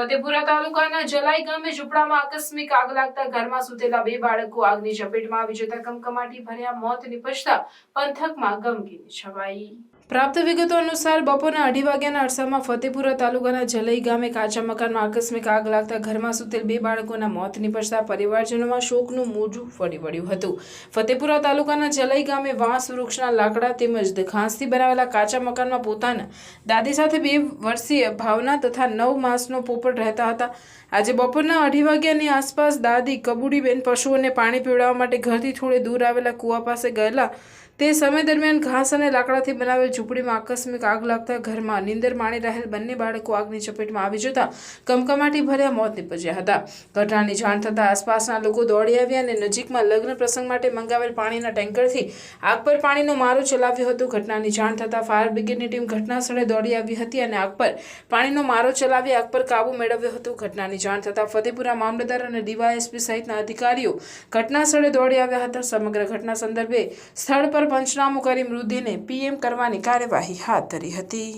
ફતેપુરા તાલુકાના જલાઈ ગામે ઝૂંપડામાં આકસ્મિક આગ લાગતા ઘરમાં સૂતેલા બે બાળકો આગની ઝપેટમાં આવી જતા કમકમાટી ભર્યા, મોત નિપજતા પંથકમાં ગમગીની છવાઈ. પ્રાપ્ત વિગતો અનુસાર બપોરના અઢી વાગ્યાના અરસામાં ફતેપુરા તાલુકાના જલઈ ગામે કાચા મકાનમાં આકસ્મિક આગ લાગતા ઘરમાં સૂતેલ બે બાળકોના મોત નીપજતા પરિવારજનોમાં શોકનું મોજું ફરી વળ્યું હતું. ફતેપુરા તાલુકાના જલઈ ગામે વાંસ વૃક્ષના લાકડા તેમજ ઘાસથી બનાવેલા કાચા મકાનમાં પોતાના દાદી સાથે બે વર્ષીય ભાવના તથા નવ માસનો પોપટ રહેતા હતા. આજે બપોરના અઢી વાગ્યાની આસપાસ દાદી, કબૂડીબેન પશુઓને પાણી પીવડાવવા માટે ઘરથી થોડે દૂર આવેલા કૂવા પાસે ગયેલા. તે સમય દરમિયાન ઘાસ અને લાકડાથી બનાવેલ ઝૂંપડીમાં આકસ્મિક આગ લાગતા ઘરમાં નીંદર માણી રહેલ બંને બાળકો આગની ચપેટમાં આવી જતા કમકમાટી ભર્યા મોત નીપજ્યા હતા. ઘટનાની જાણ થતાં આસપાસના લોકો દોડી આવ્યા અને નજીકમાં લગ્ન પ્રસંગ માટે મંગાવેલ પાણીના ટેન્કરથી આગ પર પાણીનો મારો ચલાવ્યો હતો. ઘટનાની જાણ થતાં ફાયર બ્રિગેડની ટીમ ઘટના સ્થળે દોડી આવી હતી અને આગ પર પાણીનો મારો ચલાવી આગ પર કાબુ મેળવ્યો હતો. ઘટનાની જાણ થતાં ફતેપુરા મામલતદાર અને ડીવાયએસપી સહિતના અધિકારીઓ ઘટના સ્થળે દોડી આવ્યા હતા. સમગ્ર ઘટના સંદર્ભે સ્થળ પર પંચનામું કરી મૃતદેહને પીએમ કરવાની કાર્યવાહી હાથ ધરી હતી